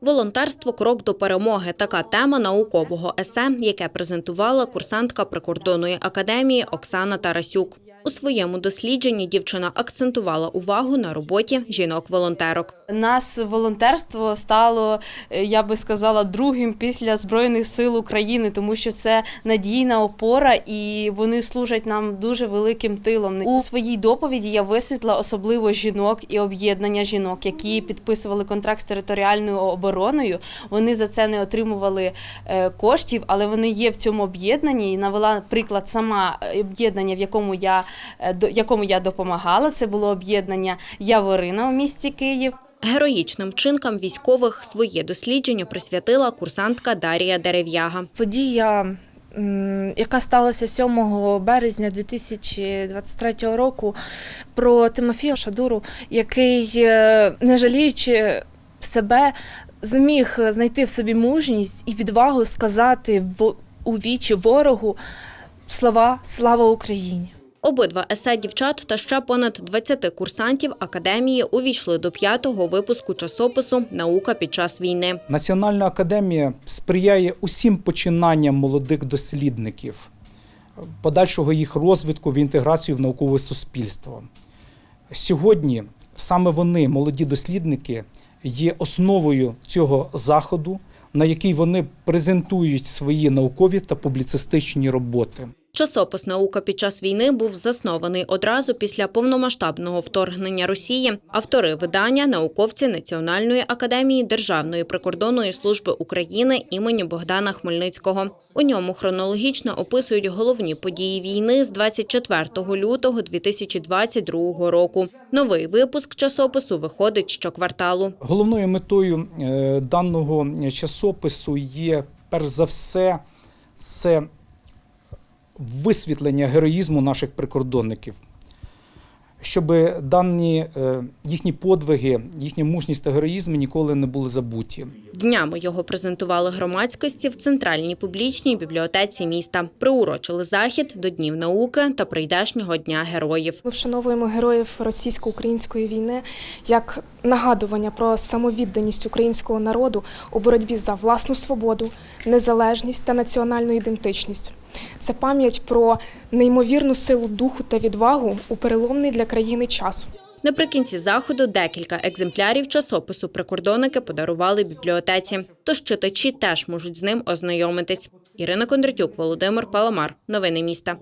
Волонтерство крок до перемоги. Така тема наукового есе, яке презентувала курсантка прикордонної академії Оксана Тарасюк. У своєму дослідженні дівчина акцентувала увагу на роботі жінок-волонтерок. Нас волонтерство стало, е, я би сказала, другим після Збройних сил України, тому що це надійна опора і вони служать нам дуже великим тилом. У своїй доповіді я висвітла особливо жінок і об'єднання жінок, які підписували контракт з територіальною обороною. Вони за це не отримували е, коштів, але вони є в цьому об'єднанні. І навела приклад сама е, об'єднання, в якому я якому я допомагала. Це було об'єднання Яворина у місті Київ. Героїчним вчинкам військових своє дослідження присвятила курсантка Дарія Дерев'яга. Подія, яка сталася 7 березня 2023 року, про Тимофія Шадуру, який, е, не жаліючи себе, зміг знайти в собі мужність і відвагу сказати в- у вічі ворогу слова Слава Україні. Обидва есе дівчат та ще понад 20 курсантів академії увійшли до п'ятого випуску часопису Наука під час війни. Національна академія сприяє усім починанням молодих дослідників, подальшого їх розвитку в інтеграцію в наукове суспільство. Сьогодні саме вони, молоді дослідники, є основою цього заходу, на який вони презентують свої наукові та публіцистичні роботи. Часопис Наука під час війни був заснований одразу після повномасштабного вторгнення Росії. Автори видання науковці Національної академії Державної прикордонної служби України імені Богдана Хмельницького. У ньому хронологічно описують головні події війни з 24 лютого 2022 року. Новий випуск часопису виходить щокварталу. Головною метою е, даного часопису є перш за все це висвітлення героїзму наших прикордонників, щоб дані е, їхні подвиги, їхня мужність та героїзм ніколи не були забуті. Днями його презентували громадськості в центральній публічній бібліотеці міста. Приурочили захід до Днів науки та прийдешнього дня героїв. Ми вшановуємо героїв російсько-української війни як нагадування про самовідданість українського народу у боротьбі за власну свободу, незалежність та національну ідентичність. Це пам'ять про неймовірну силу духу та відвагу у переломний для країни час. Наприкінці заходу декілька екземплярів часопису прикордонники подарували бібліотеці. Тож читачі теж можуть з ним ознайомитись. Ірина Кондратюк, Володимир Паламар. Новини міста.